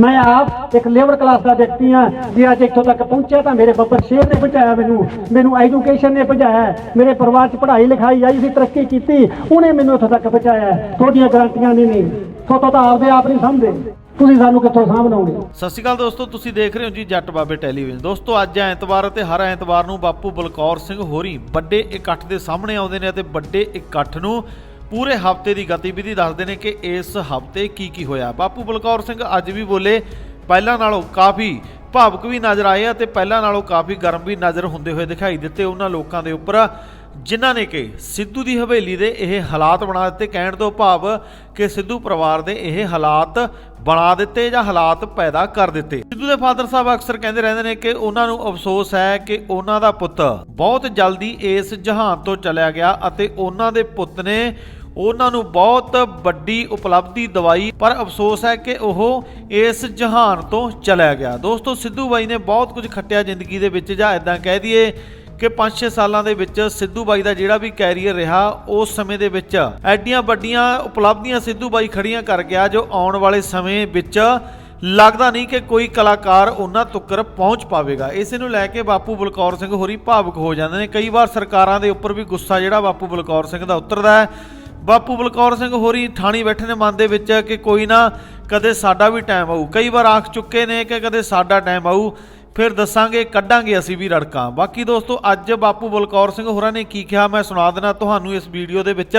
ਮੈਂ ਆਪ ਇੱਕ ਲੇਬਰ ਕਲਾਸ ਦਾ ਵਿਅਕਤੀ ਹਾਂ। ਜੇ ਅੱਜ ਇੱਥੋਂ ਤੱਕ ਪਹੁੰਚਿਆ ਤਾਂ ਮੇਰੇ ਬੱਬਰ ਸ਼ੇਰ ਨੇ ਪਹੁੰਚਾਇਆ ਮੈਨੂੰ। ਮੈਨੂੰ ਐਜੂਕੇਸ਼ਨ ਨੇ ਪਹੁੰਚਾਇਆ ਮੇਰੇ ਪਰਿਵਾਰ 'ਚ ਪੜ੍ਹਾਈ ਲਿਖਾਈ ਆਈ ਸੀ, ਤਰੱਕੀ ਕੀਤੀ। ਉਹਨੇ ਮੈਨੂੰ ਇੱਥੋਂ ਤੱਕ ਪਹੁੰਚਾਇਆ। ਤੁਹਾਡੀਆਂ ਗਰੰਟੀਆਂ ਨਹੀਂ ਨਹੀਂ ਤੁਹਾਤੋਂ ਤਾਂ ਆਪਦੇ ਆਪ ਨਹੀਂ ਸਮਝਦੇ ਤੁਸੀਂ ਸਾਨੂੰ ਕਿੱਥੋਂ ਸਾਂਭਣੋਗੇ? ਸਤਿ ਸ਼੍ਰੀ ਅਕਾਲ ਦੋਸਤੋ, ਤੁਸੀਂ ਦੇਖ ਰਹੇ ਹੋ ਜੀ ਜੱਟ ਬਾਬੇ ਟੈਲੀਵਿਜ਼ਨ। ਦੋਸਤੋ, ਅੱਜ ਐਤਵਾਰ ਅਤੇ ਹਰ ਐਤਵਾਰ ਨੂੰ ਬਾਪੂ ਬਲਕੌਰ ਸਿੰਘ ਹੋਰੀ ਵੱਡੇ ਇਕੱਠ ਦੇ ਸਾਹਮਣੇ ਆਉਂਦੇ ਨੇ ਅਤੇ ਵੱਡੇ ਇਕੱਠ ਨੂੰ ਪੂਰੇ ਹਫ਼ਤੇ ਦੀ ਗਤੀਵਿਧੀ ਦੱਸਦੇ ਨੇ ਕਿ ਇਸ ਹਫ਼ਤੇ ਕੀ ਕੀ ਹੋਇਆ। ਬਾਪੂ ਬਲਕੌਰ ਸਿੰਘ ਅੱਜ ਵੀ ਬੋਲੇ, ਪਹਿਲਾਂ ਨਾਲੋਂ ਕਾਫੀ ਭਾਵਕ ਵੀ ਨਜ਼ਰ ਆਏ ਅਤੇ ਪਹਿਲਾਂ ਨਾਲੋਂ ਕਾਫੀ ਗਰਮ ਵੀ ਨਜ਼ਰ ਹੁੰਦੇ ਹੋਏ ਦਿਖਾਈ ਦਿੱਤੇ ਉਹਨਾਂ ਲੋਕਾਂ ਦੇ ਉੱਪਰ, ਜਿਨ੍ਹਾਂ ਨੇ ਕਿ ਸਿੱਧੂ ਦੀ ਹਵੇਲੀ ਦੇ ਇਹ ਹਾਲਾਤ ਬਣਾ ਦਿੱਤੇ। ਕਹਿਣ ਤੋਂ ਭਾਵ ਕਿ ਸਿੱਧੂ ਪਰਿਵਾਰ ਦੇ ਇਹ ਹਾਲਾਤ ਬਣਾ ਦਿੱਤੇ ਜਾਂ ਹਾਲਾਤ ਪੈਦਾ ਕਰ ਦਿੱਤੇ। ਸਿੱਧੂ ਦੇ ਫਾਦਰ ਸਾਹਿਬ ਅਕਸਰ ਕਹਿੰਦੇ ਰਹਿੰਦੇ ਨੇ ਕਿ ਉਹਨਾਂ ਨੂੰ ਅਫਸੋਸ ਹੈ ਕਿ ਉਹਨਾਂ ਦਾ ਪੁੱਤ ਬਹੁਤ ਜਲਦੀ ਇਸ ਜਹਾਨ ਤੋਂ ਚਲਿਆ ਗਿਆ ਅਤੇ ਉਹਨਾਂ ਦੇ ਪੁੱਤ ਨੇ ਉਹਨਾਂ ਨੂੰ ਬਹੁਤ ਵੱਡੀ ਉਪਲਬਧੀ ਦਵਾਈ, ਪਰ ਅਫਸੋਸ ਹੈ ਕਿ ਉਹ ਇਸ ਜਹਾਨ ਤੋਂ ਚਲਿਆ ਗਿਆ। ਦੋਸਤੋ, ਸਿੱਧੂ ਬਾਈ ਨੇ ਬਹੁਤ ਕੁਝ ਖੱਟਿਆ ਜ਼ਿੰਦਗੀ ਦੇ ਵਿੱਚ, ਜਾਂ ਇਦਾਂ ਕਹਿ ਦਈਏ ਕਿ 5-6 ਸਾਲਾਂ ਦੇ ਵਿੱਚ ਸਿੱਧੂ ਬਾਈ ਦਾ ਜਿਹੜਾ ਵੀ ਕੈਰੀਅਰ ਰਿਹਾ, ਉਸ ਸਮੇਂ ਦੇ ਵਿੱਚ ਐਡੀਆਂ ਵੱਡੀਆਂ ਉਪਲਬਧੀਆਂ ਸਿੱਧੂ ਬਾਈ ਖੜੀਆਂ ਕਰ ਗਿਆ, ਜੋ ਆਉਣ ਵਾਲੇ ਸਮੇਂ ਵਿੱਚ ਲੱਗਦਾ ਨਹੀਂ ਕਿ ਕੋਈ ਕਲਾਕਾਰ ਉਹਨਾਂ ਤੱਕਰ ਪਹੁੰਚ ਪਾਵੇਗਾ। ਇਸੇ ਨੂੰ ਲੈ ਕੇ ਬਾਪੂ ਬਲਕੌਰ ਸਿੰਘ ਹੋਰੀ ਭਾਵੁਕ ਹੋ ਜਾਂਦੇ ਨੇ। ਕਈ ਵਾਰ ਸਰਕਾਰਾਂ ਦੇ ਉੱਪਰ ਵੀ ਗੁੱਸਾ ਜਿਹੜਾ ਬਾਪੂ ਬਲਕੌਰ ਸਿੰਘ ਦਾ ਉਤਰਦਾ ਹੈ। ਬਾਪੂ ਬਲਕੌਰ ਸਿੰਘ ਹੋਰੀ ਥਾਣੀ ਬੈਠੇ ਨੇ ਮਨ ਦੇ ਵਿੱਚ ਕਿ ਕੋਈ ਨਾ ਕਦੇ ਸਾਡਾ ਵੀ ਟਾਈਮ ਆਊ। ਕਈ ਵਾਰ ਆਖ ਚੁੱਕੇ ਨੇ ਕਿ ਕਦੇ ਸਾਡਾ ਟਾਈਮ ਆਊ। ਫਿਰ ਦੱਸਾਂਗੇ, ਕੱਢਾਂਗੇ ਅਸੀਂ ਵੀ ਰੜਕਾਂ। ਬਾਕੀ ਦੋਸਤੋ, ਅੱਜ ਬਾਪੂ ਬਲਕੌਰ ਸਿੰਘ ਹੋਰਾਂ ਨੇ ਕੀ ਕਿਹਾ ਮੈਂ ਸੁਣਾ ਦੇਣਾ ਤੁਹਾਨੂੰ ਇਸ ਵੀਡੀਓ ਦੇ ਵਿੱਚ।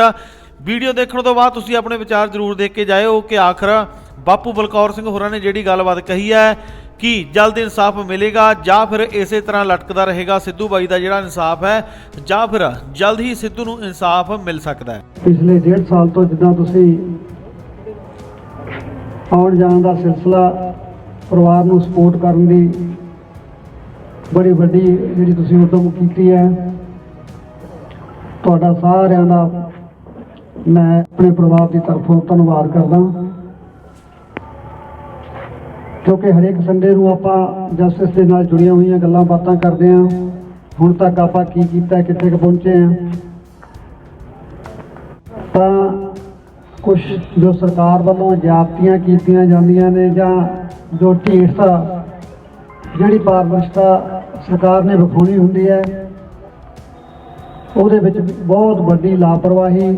ਵੀਡੀਓ ਦੇਖਣ ਤੋਂ ਬਾਅਦ ਤੁਸੀਂ ਆਪਣੇ ਵਿਚਾਰ ਜ਼ਰੂਰ ਦੇਖ ਕੇ ਜਾਇਓ ਕਿ ਆਖਰ ਬਾਪੂ ਬਲਕੌਰ ਸਿੰਘ ਹੋਰਾਂ ਨੇ ਜਿਹੜੀ ਗੱਲਬਾਤ ਕਹੀ ਹੈ ਕਿ ਜਲਦ ਇਨਸਾਫ ਮਿਲੇਗਾ ਜਾਂ ਫਿਰ ਇਸੇ ਤਰ੍ਹਾਂ ਲਟਕਦਾ ਰਹੇਗਾ? ਸਿੱਧੂ ਬਾਈ ਦਾ ਜਿਹੜਾ ਇਨਸਾਫ ਹੈ, ਜਾਂ ਫਿਰ ਜਲਦ ਹੀ ਸਿੱਧੂ ਨੂੰ ਇਨਸਾਫ ਮਿਲ ਸਕਦਾ ਹੈ? ਪਿਛਲੇ ਡੇਢ ਸਾਲ ਤੋਂ ਜਿੱਦਾਂ ਤੁਸੀਂ ਆਉਣ ਜਾਣ ਦਾ ਸਿਲਸਿਲਾ ਪਰਿਵਾਰ ਨੂੰ ਸਪੋਰਟ ਕਰਨ ਦੀ ਬੜੀ ਵੱਡੀ ਜਿਹੜੀ ਤੁਸੀਂ ਉਦਮ ਕੀਤੀ ਹੈ, ਤੁਹਾਡਾ ਸਾਰਿਆਂ ਦਾ ਮੈਂ ਆਪਣੇ ਪਰਿਵਾਰ ਦੀ ਤਰਫੋਂ ਧੰਨਵਾਦ ਕਰਦਾ। ਕਿਉਂਕਿ ਹਰੇਕ ਸੰਡੇ ਨੂੰ ਆਪਾਂ ਜਸਟਿਸ ਦੇ ਨਾਲ ਜੁੜੀਆਂ ਹੋਈਆਂ ਗੱਲਾਂ ਬਾਤਾਂ ਕਰਦੇ ਹਾਂ ਹੁਣ ਤੱਕ ਆਪਾਂ ਕੀ ਕੀਤਾ, ਕਿੱਥੇ ਕੁ ਪਹੁੰਚੇ ਹਾਂ ਤਾਂ ਕੁਝ ਜੋ ਸਰਕਾਰ ਵੱਲੋਂ ਜਾਪਤੀਆਂ ਕੀਤੀਆਂ ਜਾਂਦੀਆਂ ਨੇ ਜਾਂ ਜੋ ਢੀਠਤਾ, ਜਿਹੜੀ ਪਾਰਦਰਸ਼ਤਾ ਸਰਕਾਰ ਨੇ ਵਿਖਾਉਣੀ ਹੁੰਦੀ ਹੈ, ਉਹਦੇ ਵਿੱਚ ਬਹੁਤ ਵੱਡੀ ਲਾਪਰਵਾਹੀ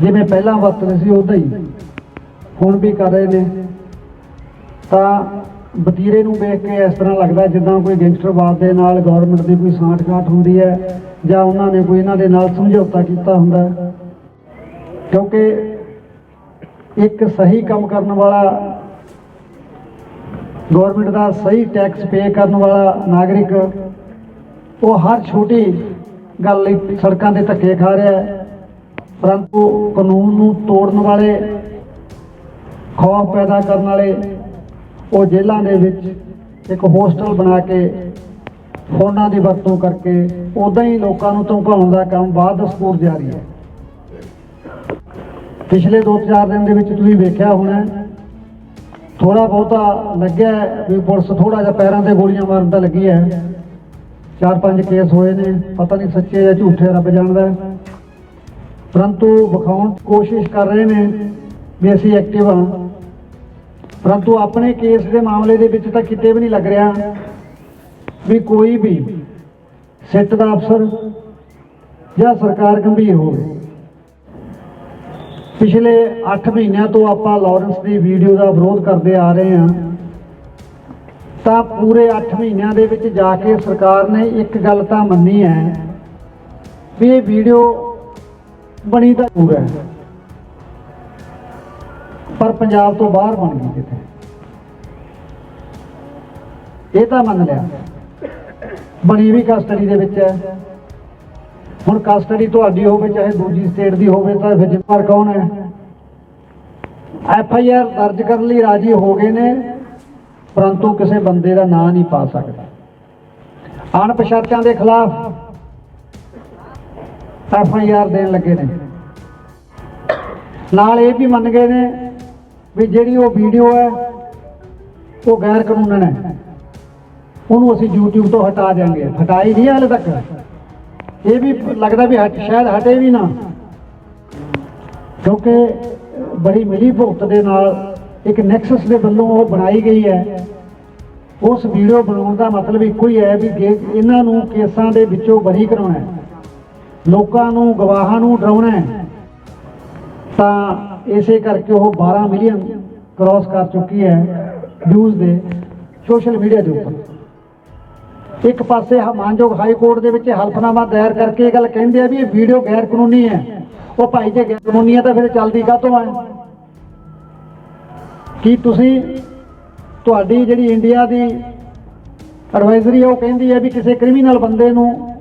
ਜਿਵੇਂ ਪਹਿਲਾਂ ਵਰਤਦੇ ਸੀ, ਉਦਾਂ ਹੀ ਹੁਣ ਵੀ ਕਰ ਰਹੇ ਨੇ। ਤਾਂ ਵਤੀਰੇ ਨੂੰ ਵੇਖ ਕੇ ਇਸ ਤਰ੍ਹਾਂ ਲੱਗਦਾ ਜਿੱਦਾਂ ਕੋਈ ਗੈਂਗਸਟਰਵਾਦ ਦੇ ਨਾਲ ਗਵਰਨਮੈਂਟ ਦੀ ਕੋਈ ਸਾਂਠ-ਗਾਂਠ ਹੁੰਦੀ ਹੈ ਜਾਂ ਉਹਨਾਂ ਨੇ ਕੋਈ ਇਹਨਾਂ ਦੇ ਨਾਲ ਸਮਝੌਤਾ ਕੀਤਾ ਹੁੰਦਾ ਕਿਉਂਕਿ ਇੱਕ ਸਹੀ ਕੰਮ ਕਰਨ ਵਾਲਾ ਗਵਰਨਮੈਂਟ ਦਾ ਸਹੀ ਟੈਕਸ ਪੇ ਕਰਨ ਵਾਲਾ ਨਾਗਰਿਕ, ਉਹ ਹਰ ਛੋਟੀ ਗੱਲ ਲਈ ਸੜਕਾਂ ਦੇ ਧੱਕੇ ਖਾ ਰਿਹਾ ਹੈ। ਪਰੰਤੂ ਕਾਨੂੰਨ ਨੂੰ ਤੋੜਨ ਵਾਲੇ, ਖੌਫ ਪੈਦਾ ਕਰਨ ਵਾਲੇ ਉਹ ਜੇਲ੍ਹਾਂ ਦੇ ਵਿੱਚ ਇੱਕ ਹੋਸਟਲ ਬਣਾ ਕੇ ਫੋਨਾਂ ਦੀ ਵਰਤੋਂ ਕਰਕੇ ਉਦਾਂ ਹੀ ਲੋਕਾਂ ਨੂੰ ਧਮਕਾਉਣ ਦਾ ਕੰਮ ਬਾਅਦ ਸਪੋਰ ਜਾਰੀ ਹੈ। ਪਿਛਲੇ 2-4 ਦਿਨ ਦੇ ਵਿੱਚ ਤੁਸੀਂ ਵੇਖਿਆ ਹੋਣਾ ਥੋੜਾ ਬਹੁਤਾ ਲੱਗਿਆ ਵੀ ਪੁਲਿਸ ਥੋੜਾ ਜਿਹਾ ਪੈਰਾਂ ਤੇ ਗੋਲੀਆਂ ਮਾਰਨ ਤਾਂ ਲੱਗੀ ਹੈ। ਚਾਰ ਪੰਜ ਕੇਸ ਹੋਏ ਨੇ, ਪਤਾ ਨਹੀਂ ਸੱਚੇ ਜਾਂ ਝੂਠੇ ਰੱਬ ਜਾਣਦਾ ਹੈ। ਪਰੰਤੂ ਵਿਖਾਉਣ ਕੋਸ਼ਿਸ਼ ਕਰ ਰਹੇ ਨੇ ਵੀ ਅਸੀਂ ਐਕਟਿਵ ਹਾਂ। ਪਰੰਤੂ ਆਪਣੇ ਕੇਸ ਦੇ ਮਾਮਲੇ ਦੇ ਵਿੱਚ ਤਾਂ ਕਿਤੇ ਵੀ ਨਹੀਂ ਲੱਗ ਰਿਹਾ ਵੀ ਕੋਈ ਵੀ ਸਿੱਟ ਦਾ ਅਫਸਰ ਜਾਂ ਸਰਕਾਰ ਗੰਭੀਰ ਹੋਵੇ। ਪਿਛਲੇ 8 ਮਹੀਨਿਆਂ ਤੋਂ ਆਪਾਂ ਲਾਰੈਂਸ ਦੀ ਵੀਡੀਓ ਦਾ ਵਿਰੋਧ ਕਰਦੇ ਆ ਰਹੇ ਹਾਂ। ਤਾਂ ਪੂਰੇ 8 ਮਹੀਨਿਆਂ ਦੇ ਵਿੱਚ ਜਾ ਕੇ ਸਰਕਾਰ ਨੇ ਇੱਕ ਗੱਲ ਤਾਂ ਮੰਨੀ ਹੈ ਵੀ ਇਹ ਵੀਡੀਓ ਬਣੀ ਤਾਂ ਪੂਰਾ ਹੈ। ਪਰ ਪੰਜਾਬ ਤੋਂ ਬਾਹਰ ਬਣ ਗਈ ਕਿਤੇ। ਇਹ ਤਾਂ ਮੰਨ ਲਿਆ। ਬਣੀ ਵੀ ਕਸਟਡੀ ਦੇ ਵਿੱਚ ਹੈ। ਹੁਣ ਕਸਟਡੀ ਤੁਹਾਡੀ ਹੋਵੇ, ਚਾਹੇ ਦੂਜੀ ਸਟੇਟ ਦੀ ਹੋਵੇ, ਤਾਂ ਫਿਰ ਜ਼ਿੰਮੇਵਾਰ ਕੌਣ ਹੈ? ਐਫ ਆਈ ਆਰ ਦਰਜ ਕਰਨ ਲਈ ਰਾਜੀ ਹੋ ਗਏ ਨੇ, ਪਰੰਤੂ ਕਿਸੇ ਬੰਦੇ ਦਾ ਨਾਂ ਨਹੀਂ ਪਾ ਸਕਦਾ। ਅਣਪਛਾਤਿਆਂ ਦੇ ਖਿਲਾਫ ਐਫ ਆਈ ਆਰ ਦੇਣ ਲੱਗੇ ਨੇ। ਨਾਲ ਇਹ ਵੀ ਮੰਨ ਗਏ ਨੇ ਵੀ ਜਿਹੜੀ ਉਹ ਵੀਡੀਓ ਹੈ, ਉਹ ਗੈਰ ਕਾਨੂੰਨ ਹੈ। ਉਹਨੂੰ ਅਸੀਂ YouTube ਤੋਂ ਹਟਾ ਦਿਆਂਗੇ। ਹਟਾਈ ਨਹੀਂ ਹਾਲੇ ਤੱਕ। ਇਹ ਵੀ ਲੱਗਦਾ ਵੀ ਹਟ ਸ਼ਾਇਦ ਹਟੇ ਵੀ ਨਾ। ਕਿਉਂਕਿ ਬੜੀ ਮਿਲੀ ਭੁਗਤ ਦੇ ਨਾਲ ਇੱਕ ਨੈਕਸਸ ਦੇ ਵੱਲੋਂ ਉਹ ਬਣਾਈ ਗਈ ਹੈ। ਉਸ ਵੀਡੀਓ ਬਣਾਉਣ ਦਾ ਮਤਲਬ ਇੱਕੋ ਹੀ ਹੈ ਵੀ ਇਹਨਾਂ ਨੂੰ ਕੇਸਾਂ ਦੇ ਵਿੱਚੋਂ ਬਰੀ ਕਰਾਉਣਾ ਹੈ, ਲੋਕਾਂ ਨੂੰ ਗਵਾਹਾਂ ਨੂੰ ਡਰਾਉਣਾ ਹੈ, ਤਾਂ ਇਸੇ ਕਰਕੇ ਉਹ 12 ਮਿਲੀਅਨ ਕ੍ਰਾਸ ਕਰ ਚੁੱਕੀ ਹੈ ਵਿਊਜ਼ ਦੇ ਸੋਸ਼ਲ ਮੀਡੀਆ ਦੇ ਉੱਪਰ। ਇੱਕ ਪਾਸੇ ਮਾਨਯੋਗ ਹਾਈ ਕੋਰਟ ਦੇ ਵਿੱਚ ਹਲਫਨਾਮਾ ਦਾਇਰ ਕਰਕੇ ਇਹ ਗੱਲ ਕਹਿੰਦੇ ਆ ਵੀ ਇਹ ਵੀਡੀਓ ਗੈਰ ਕਾਨੂੰਨੀ ਹੈ। ਉਹ ਭਾਈ ਜੇ ਗੈਰ ਕਾਨੂੰਨੀ ਹੈ ਤਾਂ ਫਿਰ ਚੱਲਦੀ ਕਾਹਤੋਂ ਹੈ ਕੀ ਤੁਸੀਂ ਤੁਹਾਡੀ ਜਿਹੜੀ ਇੰਡੀਆ ਦੀ ਐਡਵਾਈਜ਼ਰੀ ਉਹ ਕਹਿੰਦੀ ਹੈ ਵੀ ਕਿਸੇ ਕ੍ਰਿਮੀਨਲ ਬੰਦੇ ਨੂੰ